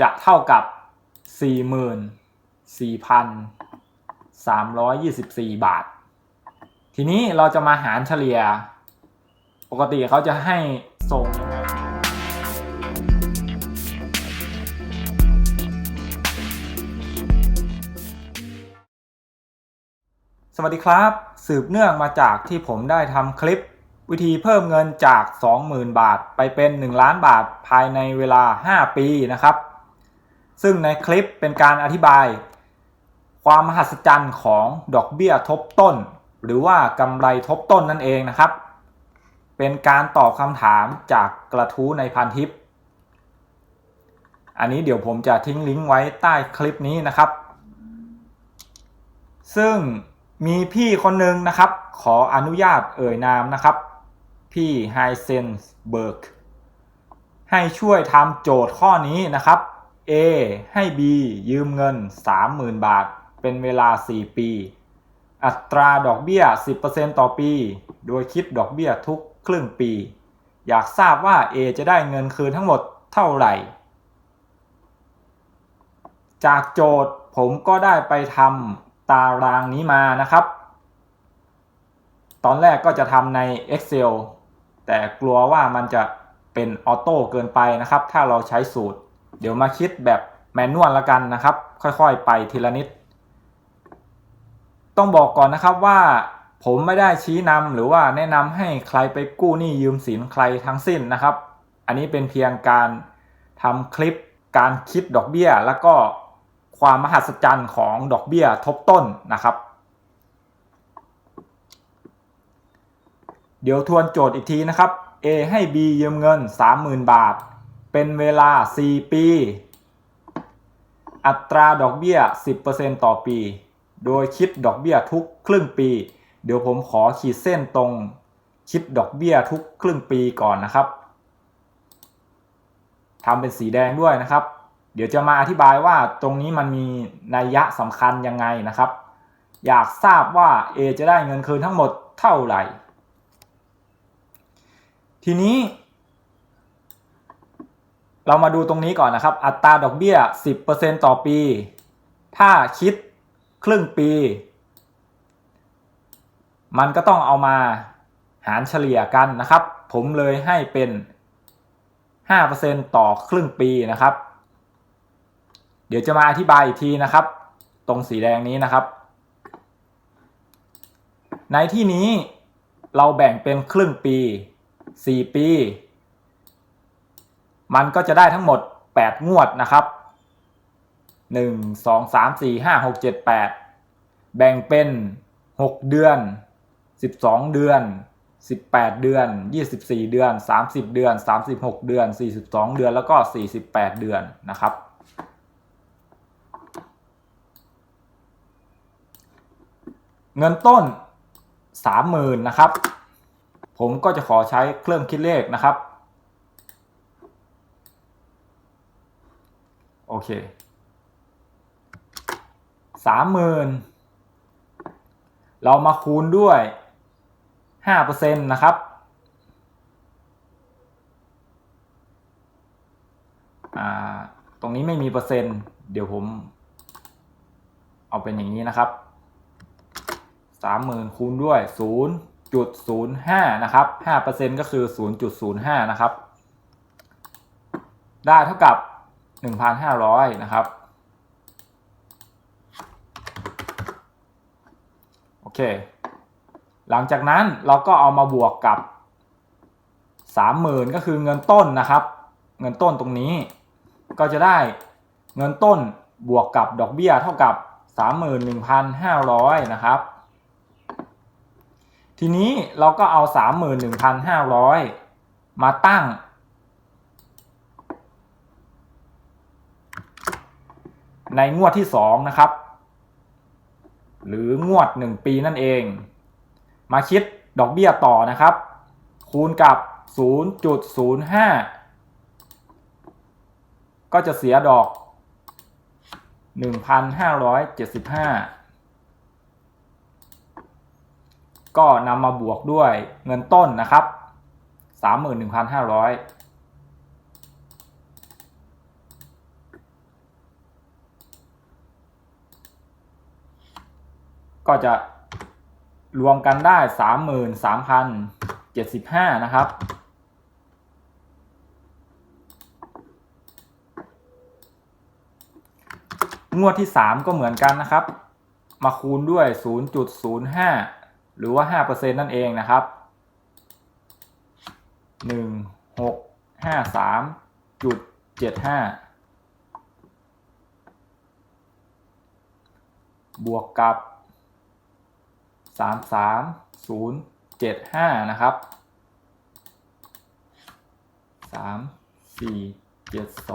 จะเท่ากับ 44,324 บาท ทีนี้เราจะมาหารเฉลี่ย ปกติเขาจะให้ส่งยังไงสวัสดีครับ สืบเนื่องมาจากที่ผมได้ทำคลิป วิธีเพิ่มเงินจาก 20,000 บาท ไปเป็น 1 ล้านบาทภายในเวลา 5 ปีนะครับ ซึ่งในคลิปเป็นการอธิบาย ความมหัศจรรย์ของดอกเบี้ยทบต้น หรือว่ากำไรทบต้นนั่นเองนะครับ เป็นการตอบคำถามจากกระทู้ในพันทิป อันนี้เดี๋ยวผมจะทิ้งลิงก์ไว้ใต้คลิปนี้นะครับ ซึ่งมีพี่คนหนึ่งนะครับ ขออนุญาตเอ่ยนามนะครับ พี่ไฮเซนเบิร์กให้ช่วยทำโจทย์ข้อนี้นะครับ A ให้ B ยืมเงิน 30,000 บาท เป็นเวลา 4 ปี อัตราดอกเบี้ย 10%ต่อปี โดยคิดดอกเบี้ยทุกครึ่งปี อยากทราบว่า A จะได้เงินคืนทั้งหมดเท่าไหร่ จากโจทย์ผมก็ได้ไปทำตารางนี้มานะครับ ตอนแรกก็จะทำใน Excel แต่กลัวว่ามันจะเป็นออโต้เกินไปนะครับ ถ้าเราใช้สูตร เดี๋ยวมาคิดแบบแมนนวลละกันนะครับ ค่อยๆไปทีละนิด ต้องบอกก่อนนะครับว่าผมไม่ได้ชี้นำหรือว่าแนะนำให้ใครไปกู้หนี้ยืมสินใครทั้งสิ้นนะครับ อันนี้เป็นเพียงการทำคลิปการคิดดอกเบี้ย แล้วก็ความมหัศจรรย์ของดอกเบี้ยทบต้นนะครับ เดี๋ยวทวนโจทย์อีกทีนะครับ A ให้ B ยืมเงิน 30,000 บาท เป็นเวลา 4 ปี อัตราดอกเบี้ย 10%ต่อปี โดยคิดดอกเบี้ยทุกครึ่งปี เดี๋ยวผมขอขีดเส้นตรง คิดดอกเบี้ยทุกครึ่งปีก่อนนะครับทำเป็นสีแดงด้วยนะครับ เดี๋ยวจะมาอธิบายว่าตรงนี้มันมีนัยยะสำคัญยังไงนะครับ อยากทราบว่า A จะได้เงินคืนทั้งหมดเท่าไหร่ ทีนี้ เรามาดูตรงนี้ก่อนนะครับ อัตราดอกเบี้ย 10%ต่อปี ถ้าคิดครึ่งปี มันก็ต้องเอามาหารเฉลี่ยกันนะครับ ผมเลยให้เป็น 5%ต่อครึ่งปีนะครับ เดี๋ยวจะมาอธิบายอีกทีนะครับ ตรงสีแดงนี้นะครับ ในที่นี้เราแบ่งเป็นครึ่งปี 4 ปี มันก็จะได้ทั้งหมด 8 งวดนะครับ 1 2 3 4 5 6 7 8 แบ่งเป็น 6 เดือน 12 เดือน 18 เดือน 24 เดือน 30 เดือน 36 เดือน 42 เดือนแล้วก็ 48 เดือนนะครับเงินต้น 30,000นะครับ ผมก็จะขอใช้เครื่องคิดเลขนะครับ โอเคสามหมื่นเรามาคูณด้วยห้าเปอร์เซ็นต์นะครับอ่าตรงนี้ไม่มีเปอร์เซ็นต์ เดี๋ยวผม เอาเป็นอย่างนี้นะครับสามหมื่นคูณด้วยศูนย์จุดศูนย์ห้านะครับห้าเปอร์เซ็นก็คือศูนย์จุดศูนย์ห้านะครับ ได้เท่ากับ หนึ่งพันห้าร้อยนะครับ โอเค หลังจากนั้นเราก็เอามาบวกกับสามหมื่นก็คือเงินต้นนะครับ เงินต้นตรงนี้ ก็จะได้เงินต้นบวกกับดอกเบี้ยเท่ากับสามหมื่นหนึ่งพันห้าร้อยนะครับ ทีนี้เราก็เอาสามหมื่นหนึ่งพันห้าร้อยมาตั้ง ในงวดที่สองนะครับ หรืองวดหนึ่งปีนั่นเอง มาคิดดอกเบี้ยต่อนะครับ คูณกับ 0.05 ก็จะเสียดอก 1,575 ก็นำมาบวกด้วยเงินต้นนะครับ 31,500 ก็จะรวมกันได้สามหมื่นสามพันเจ็ดสิบห้านะครับ งวดที่ 3 ก็เหมือนกันนะครับ มาคูณด้วย 0.05 หรือว่า 5%นั่นเองนะครับ 1 6 5 3จุด75 บวกกับ 33075 นะครับ 3 4 7 2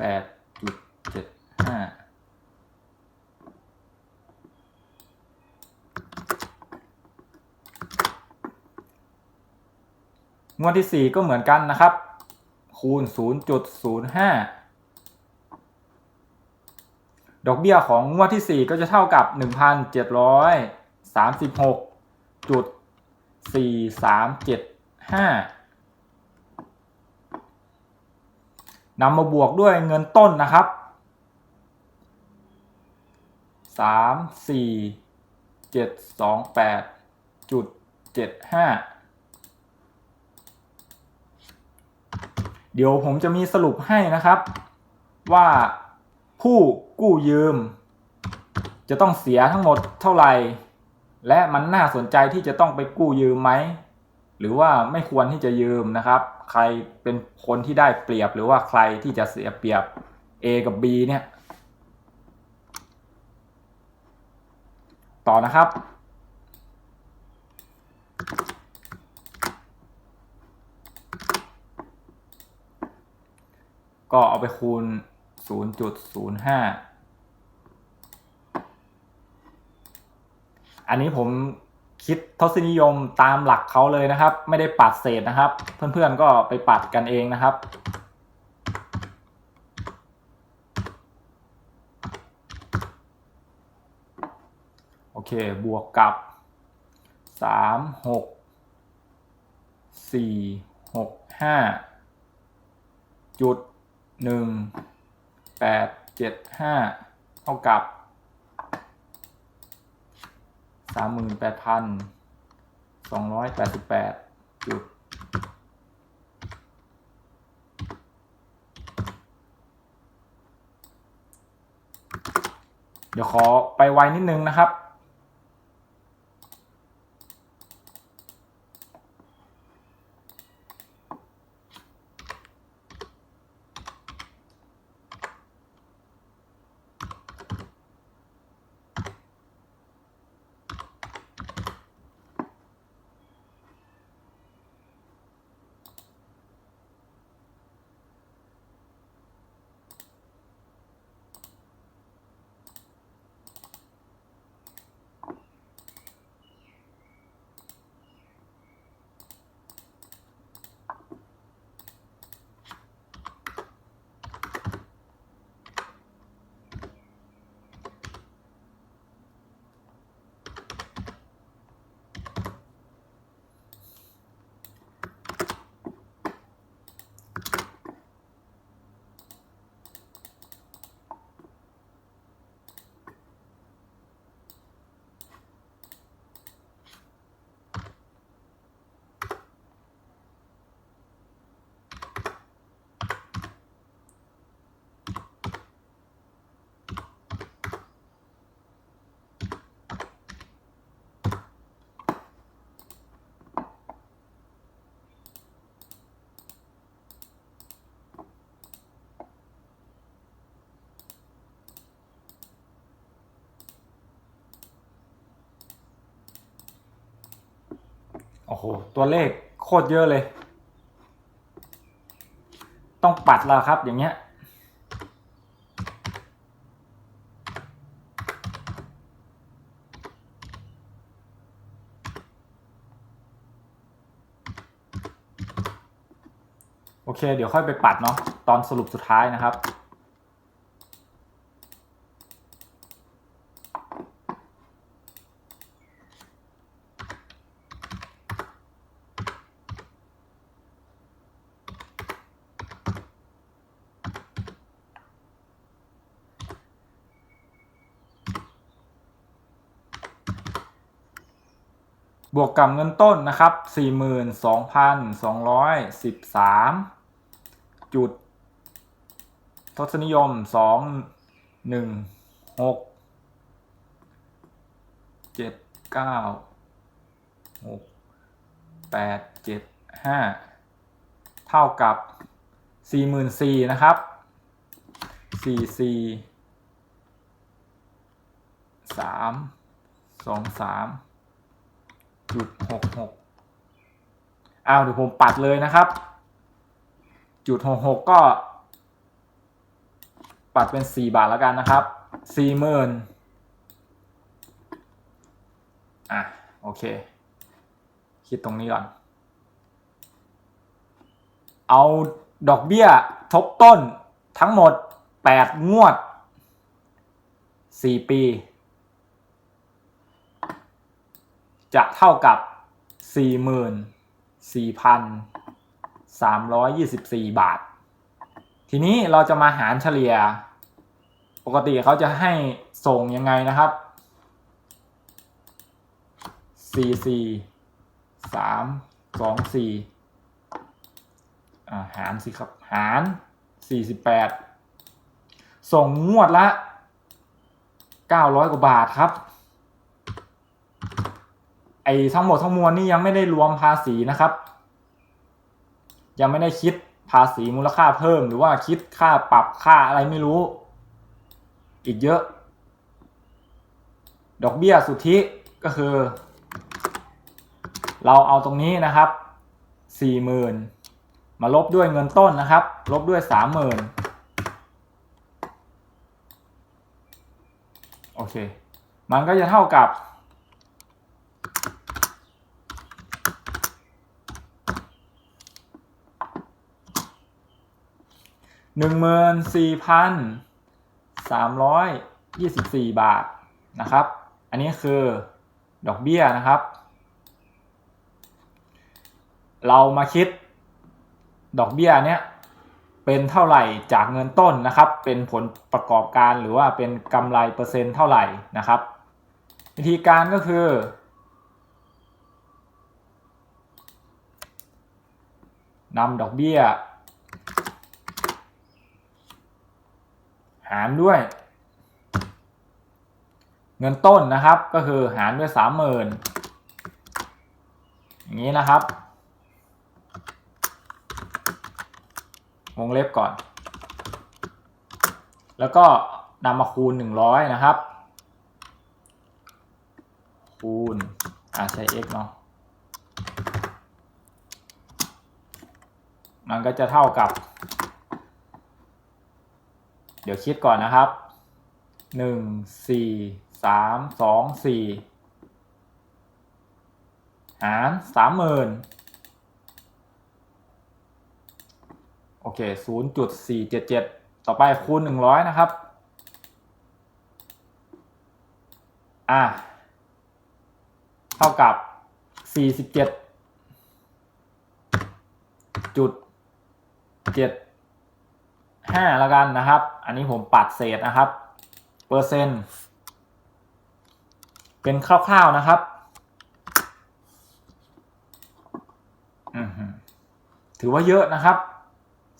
8จุด7ห้างวดที่สี่ก็เหมือนกันนะครับ คูณ 0.05 ดอกเบี้ยของงวดที่ 4 ก็จะเท่ากับ 1,700 1,736.4375นำมาบวกด้วยเงินต้นนะครับสามสี่เจ็ดสองแปดจุดเจ็ดห้าเดี๋ยวผมจะมีสรุปให้นะครับ ว่าผู้กู้ยืม จะต้องเสียทั้งหมดเท่าไหร่ และมันน่าสนใจที่จะต้องไปกู้ยืมไหมหรือว่าไม่ควรที่จะยืมนะครับ ใครเป็นคนที่ได้เปรียบหรือว่าใครที่จะเสียเปรียบ A กับ B เนี่ย ต่อนะครับ ก็เอาไปคูณ 0.05 อันนี้ผมคิดทศนิยมตามหลักเขาเลยนะครับ ไม่ได้ปัดเศษนะครับ เพื่อนๆก็ไปปัดกันเองนะครับ โอเค บวกกับสามหกสี่หกห้าจุดหนึ่งแปดเจ็ดห้าเท่ากับ สามหมื่นแปดพันสองร้อยแปดสิบแปดจุดเดี๋ยวขอไปไวนิดนึงนะครับ อ้โห ตัวเลขโคตรเยอะเลย ต้องปัดแล้วครับอย่างเงี้ย โอเค เดี๋ยวค่อยไปปัดเนาะตอนสรุปสุดท้ายนะครับ บวกกับเงินต้นนะครับ 42,213 จุด ทศนิยม 2 1 6 7 9 6 8 7 5 เท่ากับ 44,000นะครับ 44 3 2 3 จุดหกหกอ้าวเดี๋ยวผมปัดเลยนะครับ จุดหกหกก็ ปัดเป็นสี่บาทแล้วกันนะครับสี่หมื่นอะ โอเค คิดตรงนี้ก่อน เอาดอกเบี้ยทบต้นทั้งหมดแปดงวดสี่ปี จะเท่ากับ 44,324 บาท ทีนี้เราจะมาหารเฉลี่ย ปกติเขาจะให้ส่งยังไงนะครับ 44 3 2 4อ่าหารสิครับ หาร 48 ส่งงวดละ 900 กว่าบาทครับ ไอ้ทั้งหมดทั้งมวลนี่ยังไม่ได้รวมภาษีนะครับ ยังไม่ได้คิดภาษีมูลค่าเพิ่มหรือว่าคิดค่าปรับค่าอะไรไม่รู้ อีกเยอะ ดอกเบี้ยสุทธิก็คือ เราเอาตรงนี้นะครับสี่หมื่นมาลบด้วยเงินต้นนะครับ ลบด้วยสามหมื่นโอเค มันก็จะเท่ากับ หนึ่งหมื่นสี่พันสามร้อยยี่สิบสี่บาทนะครับ อันนี้คือดอกเบี้ยนะครับ เรามาคิดดอกเบี้ยเนี้ยเป็นเท่าไหร่จากเงินต้นนะครับ เป็นผลประกอบการหรือว่าเป็นกำไรเปอร์เซ็นต์เท่าไหร่นะครับ วิธีการก็คือ นำดอกเบี้ย หารด้วย เงินต้นนะครับก็คือหารด้วยสามหมื่นอย่างนี้นะครับ วงเล็บก่อน แล้วก็นำมาคูณ100นะครับ คูณอ่าใช้ x เนาะมันก็จะเท่ากับ เดี๋ยวคิดก่อนนะครับหนึ่งสี่สามสองสี่หารสามหมื่นโอเคศูนย์จุดสี่เจ็ดเจ็ดต่อไปคูณหนึ่งร้อยนะครับ อะ เท่ากับสี่สิบเจ็ดจุดเจ็ด 7 5แล้วกันนะครับ อันนี้ผมปัดเศษนะครับ เปอร์เซ็นต์เป็นคร่าวๆนะครับถือว่าเยอะนะครับ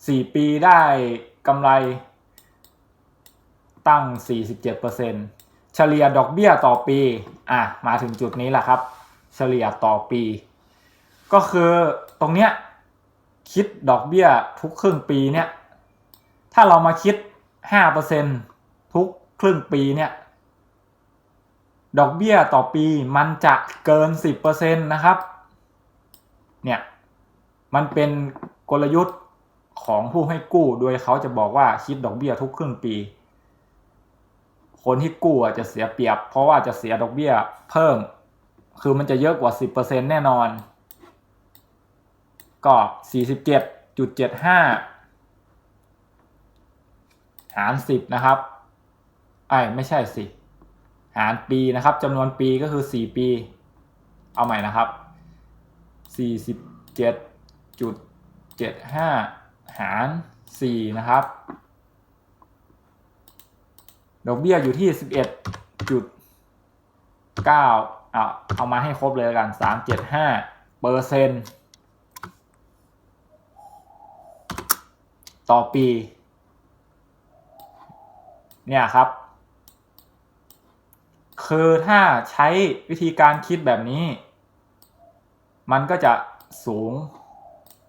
สี่ปีได้กำไรตั้ง 47%เฉลี่ยดอกเบี้ยต่อปี อะ มาถึงจุดนี้แหละครับ เฉลี่ยต่อปี ก็คือตรงเนี้ยคิดดอกเบี้ยทุกครึ่งปีเนี่ย ถ้าเรามาคิด 5%ทุกครึ่งปีเนี่ย ดอกเบี้ยต่อปีมันจะเกิน 10%นะครับ เนี่ย มันเป็นกลยุทธ์ของผู้ให้กู้โดยเขาจะบอกว่าคิดดอกเบี้ยทุกครึ่งปี คนที่กู้จะเสียเปรียบ เพราะว่าจะเสียดอกเบี้ยเพิ่ม คือมันจะเยอะกว่า 10%แน่นอน ก็ 47.75 หาร 10 นะครับไอ้ไม่ใช่สิ หารปีนะครับจำนวนปีก็คือ 4 ปี เอาใหม่นะครับ 47.75 หาร 4 นะครับ ดอกเบี้ยอยู่ที่ 11.9เอาเอามาให้ครบเลยแล้วกันสามเจ็ดห้าเปอร์เซ็นต์ต่อปี เนี่ยครับ คือถ้าใช้วิธีการคิดแบบนี้ มันก็จะสูง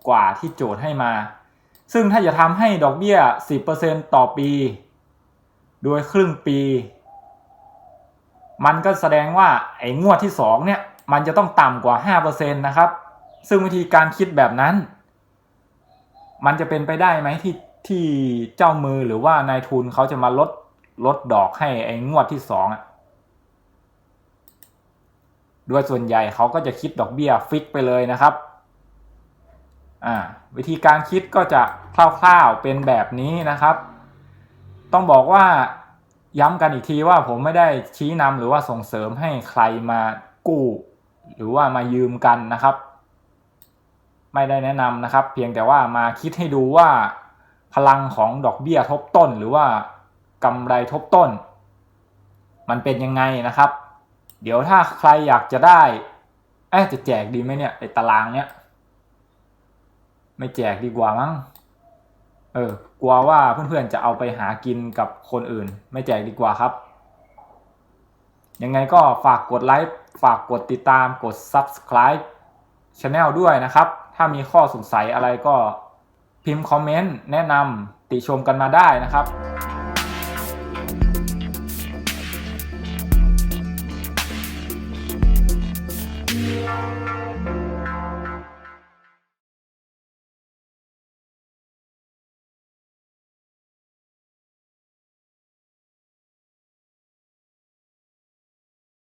กว่าที่โจทย์ให้มา ซึ่งถ้าจะทำให้ดอกเบี้ย 10%ต่อปี โดยครึ่งปี มันก็แสดงว่าไอ้งวดที่ 2 เนี่ย มันจะต้องต่ำกว่า 5%นะครับ ซึ่งวิธีการคิดแบบนั้น มันจะเป็นไปได้ไหมที่ที่เจ้ามือหรือว่านายทุนเขาจะมาลด ลดดอกให้ไอ้งวดที่สองอะโดยส่วนใหญ่เขาก็จะคิดดอกเบี้ยฟิกไปเลยนะครับ อ่า วิธีการคิดก็จะคร่าวๆเป็นแบบนี้นะครับ ต้องบอกว่าย้ำกันอีกทีว่าผมไม่ได้ชี้นำหรือว่าส่งเสริมให้ใครมากู้ หรือว่ามายืมกันนะครับ ไม่ได้แนะนำนะครับ เพียงแต่ว่ามาคิดให้ดูว่าพลังของดอกเบี้ยทบต้นหรือว่า กำไรทบต้น มันเป็นยังไงนะครับ เดี๋ยวถ้าใครอยากจะได้เอ๊จะแจกดีไหมเนี่ยไอตารางเนี้ยไม่แจกดีกว่ามั้งเออกลัวว่าเพื่อนๆจะเอาไปหากินกับคนอื่น ไม่แจกดีกว่าครับ ยังไงก็ฝากกดไลค์ฝากกดติดตามกด subscribe Channel ด้วยนะครับ ถ้ามีข้อสงสัยอะไรก็พิมพ์คอมเมนต์แนะนำติชมกันมาได้นะครับ